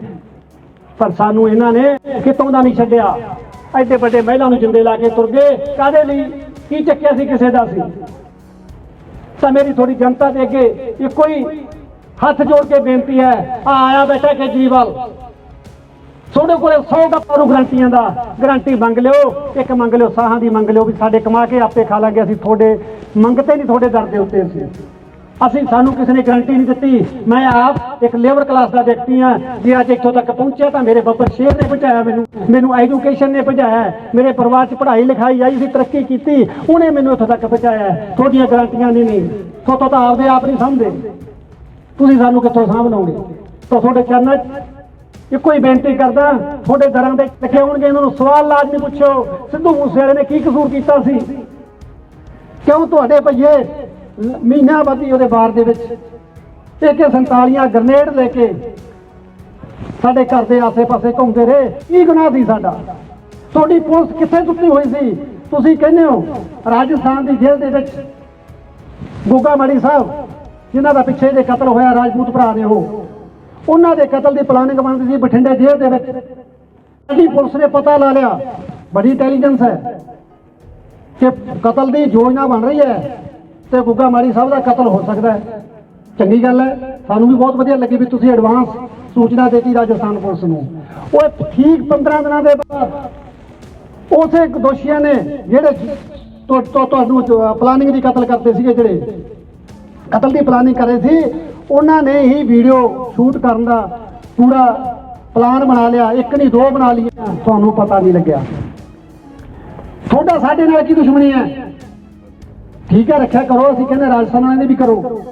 ਪਰ ਸਾਨੂੰ ਇਹਨਾਂ ਨੇ ਕਿਤੋਂ ਦਾ ਨਹੀਂ ਛੱਡਿਆ। ਐਡੇ ਵੱਡੇ ਮਹਿਲਾਂ ਨੂੰ ਜਿੰਦੇ ਲਾ ਕੇ ਤੁਰ ਗਏ। ਕਾਦੇ ਲਈ? ਕੀ ਚੱਕਿਆ ਸੀ ਕਿਸੇ ਦਾ ਸੀ? ਤਾਂ ਮੇਰੀ ਥੋੜੀ ਜਨਤਾ ਦੇ ਅੱਗੇ ਇੱਕੋ ਹੀ ਹੱਥ ਜੋੜ ਕੇ ਬੇਨਤੀ ਹੈ। ਆ ਆਇਆ ਬੈਠਾ ਕੇਜਰੀਵਾਲ। ਤੁਹਾਡੇ ਕੋਲੇ 100 ਗੱਪਾਂ ਨੂੰ ਗਰੰਟੀਆਂ ਦਾ ਗਰੰਟੀ ਮੰਗ ਲਿਓ, ਇੱਕ ਮੰਗ ਲਿਓ, ਸਾਹਾਂ ਦੀ ਮੰਗ ਲਿਓ ਵੀ ਸਾਡੇ ਕਮਾ ਕੇ ਆਪੇ ਖਾ ਲਾਂਗੇ, ਅਸੀਂ ਤੁਹਾਡੇ ਮੰਗਤੇ ਨਹੀਂ ਤੁਹਾਡੇ ਦਰ ਦੇ ਉੱਤੇ ਅਸੀਂ। ਅਸੀਂ ਸਾਨੂੰ ਕਿਸੇ ਨੇ ਗਰੰਟੀ ਨਹੀਂ ਦਿੱਤੀ। ਮੈਂ ਆਪ ਇੱਕ ਲੇਬਰ ਕਲਾਸ ਦਾ ਵਿਅਕਤੀ ਹਾਂ। ਜੇ ਅੱਜ ਇੱਥੋਂ ਤੱਕ ਪਹੁੰਚਿਆ ਤਾਂ ਮੇਰੇ ਬੱਬਰ ਸ਼ੇਰ ਨੇ ਪਹੁੰਚਾਇਆ ਮੈਨੂੰ। ਮੈਨੂੰ ਐਜੂਕੇਸ਼ਨ ਨੇ ਪਹੁੰਚਾਇਆ ਮੇਰੇ ਪਰਿਵਾਰ 'ਚ ਪੜ੍ਹਾਈ ਲਿਖਾਈ ਆਈ ਸੀ ਤਰੱਕੀ ਕੀਤੀ। ਉਹਨੇ ਮੈਨੂੰ ਇੱਥੋਂ ਤੱਕ ਪਹੁੰਚਾਇਆ ਤੁਹਾਡੀਆਂ ਗਰੰਟੀਆਂ ਨਹੀਂ ਨਹੀਂ ਤੁਹਾਤੋਂ ਤਾਂ ਆਪਦੇ ਆਪ ਨਹੀਂ ਸਮਝਦੇ ਤੁਸੀਂ ਸਾਨੂੰ ਕਿੱਥੋਂ ਸਾਂਭ ਲਓਗੇ ਤਾਂ ਤੁਹਾਡੇ ਚਰਨਾਂ 'ਚ ਇੱਕੋ ਹੀ ਬੇਨਤੀ ਕਰਦਾ, ਤੁਹਾਡੇ ਦਰਾਂ ਦੇ ਲਿਖੇ ਹੋਣਗੇ, ਇਹਨਾਂ ਨੂੰ ਸਵਾਲ ਲਾਜ਼ਮੀ ਪੁੱਛੋ ਸਿੱਧੂ ਮੂਸੇਵਾਲੇ ਨੇ ਕੀ ਕਸੂਰ ਕੀਤਾ ਸੀ? ਕਿਉਂ ਤੁਹਾਡੇ ਭਈਏ ਮਹੀਨਾ ਬਾਦੀ ਉਹਦੇ ਬਾਰ ਦੇ ਵਿੱਚ? ਇੱਕ 47 ਗ੍ਰਨੇਡ ਲੈ ਕੇ ਸਾਡੇ ਘਰ ਦੇ ਆਸੇ-ਪਾਸੇ ਘੁੰਮਦੇ ਰਹੇ। ਕੀ ਗੁਨਾਹ ਸੀ ਸਾਡਾ? ਤੁਹਾਡੀ ਪੁਲਿਸ ਕਿੱਥੇ ਸੁੱਤੀ ਹੋਈ ਸੀ? ਤੁਸੀਂ ਕਹਿੰਦੇ ਹੋ, ਰਾਜਸਥਾਨ ਦੀ ਜੇਲ੍ਹ ਦੇ ਵਿੱਚ ਗੁੱਗਾ ਮਾੜੀ ਸਾਹਿਬ, ਜਿਨ੍ਹਾਂ ਦਾ ਪਿੱਛੇ ਜੇ ਕਤਲ ਹੋਇਆ, ਰਾਜਪੂਤ ਭਰਾ ਨੇ ਉਹ। ਉਹਨਾਂ ਦੇ ਕਤਲ ਦੀ ਪਲਾਨਿੰਗ ਬਣਦੀ ਸੀ ਬਠਿੰਡੇ ਜੇਲ੍ਹ ਦੇ ਵਿੱਚ। ਸਾਡੀ ਪੁਲਿਸ ਨੇ ਪਤਾ ਲਾ ਲਿਆ, ਬੜੀ ਇੰਟੈਲੀਜੈਂਸ ਹੈ ਕਿ ਕਤਲ ਦੀ ਯੋਜਨਾ ਬਣ ਰਹੀ ਹੈ ਤੇ ਗੁੱਗਾ ਮਾੜੀ ਸਾਹਿਬ ਦਾ ਕਤਲ ਹੋ ਸਕਦਾ ਹੈ। ਚੰਗੀ ਗੱਲ ਹੈ, ਸਾਨੂੰ ਵੀ ਬਹੁਤ ਵਧੀਆ ਲੱਗੀ ਵੀ ਤੁਸੀਂ ਐਡਵਾਂਸ ਸੂਚਨਾ ਦਿੱਤੀ ਰਾਜਸਥਾਨ ਪੁਲਿਸ ਨੂੰ। ਉਹ ਠੀਕ 15 ਦਿਨਾਂ ਦੇ ਬਾਅਦ ਉਸੇ ਦੋਸ਼ੀਆਂ ਨੇ ਜਿਹੜੇ ਤੁਹਾਨੂੰ ਪਲਾਨਿੰਗ ਦੀ ਕਤਲ ਕਰਦੇ ਸੀਗੇ ਜਿਹੜੇ, ਕਤਲ ਦੀ ਪਲਾਨਿੰਗ ਕਰ ਰਹੇ ਸੀ ਉਹਨਾਂ ਨੇ ਹੀ ਵੀਡੀਓ ਸ਼ੂਟ ਕਰਨ ਦਾ ਪੂਰਾ ਪਲਾਨ ਬਣਾ ਲਿਆ। ਇੱਕ ਨਹੀਂ, ਦੋ ਬਣਾ ਲਈਆਂ। ਤੁਹਾਨੂੰ ਪਤਾ ਨਹੀਂ ਲੱਗਿਆ। ਤੁਹਾਡਾ ਸਾਡੇ ਨਾਲ ਕੀ ਦੁਸ਼ਮਣੀ ਹੈ? ਠੀਕ ਹੈ, ਰੱਖਿਆ ਕਰੋ। ਅਸੀਂ ਕਹਿੰਦੇ ਰਾਜਸਥਾਨ ਵਾਲਿਆਂ ਦੀ ਵੀ ਕਰੋ।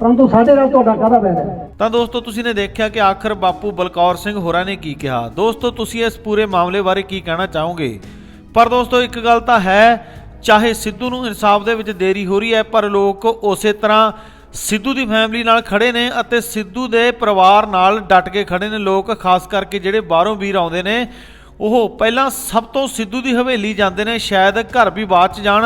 ਪਰੰਤੂ ਸਾਡੇ ਨਾਲ ਤੁਹਾਡਾ ਕਾਹਦਾ ਵੈਰ ਹੈ? ਤਾਂ ਦੋਸਤੋ, ਤੁਸੀਂ ਨੇ ਦੇਖਿਆ ਕਿ ਆਖਰ ਬਾਪੂ ਬਲਕੌਰ ਸਿੰਘ ਹੋਰਾਂ ਨੇ ਕੀ ਕਿਹਾ? ਦੋਸਤੋ, ਤੁਸੀਂ ਇਸ ਪੂਰੇ ਮਾਮਲੇ ਬਾਰੇ ਕੀ ਕਹਿਣਾ ਚਾਹੋਗੇ? ਪਰ ਦੋਸਤੋ, ਇੱਕ ਗੱਲ ਤਾਂ ਹੈ, ਚਾਹੇ ਸਿੱਧੂ ਨੂੰ ਇਨਸਾਫ ਦੇ ਵਿੱਚ ਦੇਰੀ ਹੋ ਰਹੀ ਹੈ, ਪਰ ਲੋਕ ਉਸੇ ਤਰ੍ਹਾਂ ਸਿੱਧੂ ਦੀ ਫੈਮਿਲੀ ਨਾਲ ਖੜੇ ਨੇ ਅਤੇ ਸਿੱਧੂ ਦੇ ਪਰਿਵਾਰ ਨਾਲ ਡਟ ਕੇ ਖੜੇ ਨੇ ਲੋਕ, ਖਾਸ ਕਰਕੇ ਜਿਹੜੇ ਬਾਹਰੋਂ ਵੀਰ ਆਉਂਦੇ ਨੇ। ਉਹ ਪਹਿਲਾਂ ਸਭ ਤੋਂ ਸਿੱਧੂ ਦੀ ਹਵੇਲੀ ਜਾਂਦੇ ਨੇ, ਸ਼ਾਇਦ ਘਰ ਵੀ ਬਾਅਦ ਚ ਜਾਣ।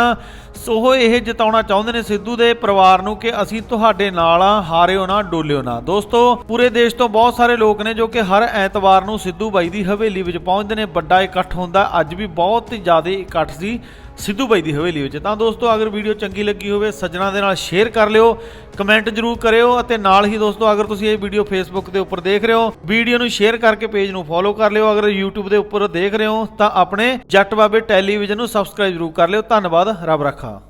ਉਹ ਇਹ ਜਿਤਾਉਣਾ ਚਾਹੁੰਦੇ ਨੇ ਸਿੱਧੂ ਦੇ ਪਰਿਵਾਰ ਨੂੰ ਕਿ ਅਸੀਂ ਤੁਹਾਡੇ ਨਾਲ ਆ, ਹਾਰਿਓ ਨਾ, ਡੋਲਿਓ ਨਾ। ਦੋਸਤੋ, ਪੂਰੇ ਦੇਸ਼ ਤੋਂ ਬਹੁਤ ਸਾਰੇ ਲੋਕ ਨੇ ਜੋ ਕਿ ਹਰ ਐਤਵਾਰ ਨੂੰ ਸਿੱਧੂ ਬਾਈ ਦੀ ਹਵੇਲੀ ਵਿੱਚ ਪਹੁੰਚਦੇ ਨੇ। ਵੱਡਾ ਇਕੱਠ ਹੁੰਦਾ, ਅੱਜ ਵੀ ਬਹੁਤ ਜ਼ਿਆਦਾ ਇਕੱਠ ਸੀ। ਸਿੱਧੂ ਬਾਈ ਦੀ ਹਵੇਲੀ ਵਿੱਚ। ਤਾਂ ਦੋਸਤੋ, ਅਗਰ ਵੀਡੀਓ ਚੰਗੀ ਲੱਗੀ ਹੋਵੇ, ਸੱਜਣਾ ਦੇ ਨਾਲ ਸ਼ੇਅਰ ਕਰ ਲਿਓ ਕਮੈਂਟ ਜਰੂਰ ਕਰਿਓ ਅਤੇ ਨਾਲ ਹੀ ਦੋਸਤੋ, ਅਗਰ ਤੁਸੀਂ ਇਹ ਵੀਡੀਓ ਫੇਸਬੁੱਕ ਦੇ ਉੱਪਰ ਦੇਖ ਰਹੇ ਹੋ, ਵੀਡੀਓ ਨੂੰ ਸ਼ੇਅਰ ਕਰਕੇ ਪੇਜ ਨੂੰ ਫੋਲੋ ਕਰ ਲਿਓ। ਅਗਰ YouTube ਦੇ ਉੱਪਰ ਦੇਖ ਰਹੇ ਹੋ, ਤਾਂ ਆਪਣੇ ਜੱਟ ਬਾਬੇ ਟੈਲੀਵਿਜ਼ਨ ਨੂੰ ਸਬਸਕ੍ਰਾਈਬ ਜਰੂਰ ਕਰ ਲਿਓ। ਧੰਨਵਾਦ, ਰੱਬ ਰੱਖਾ।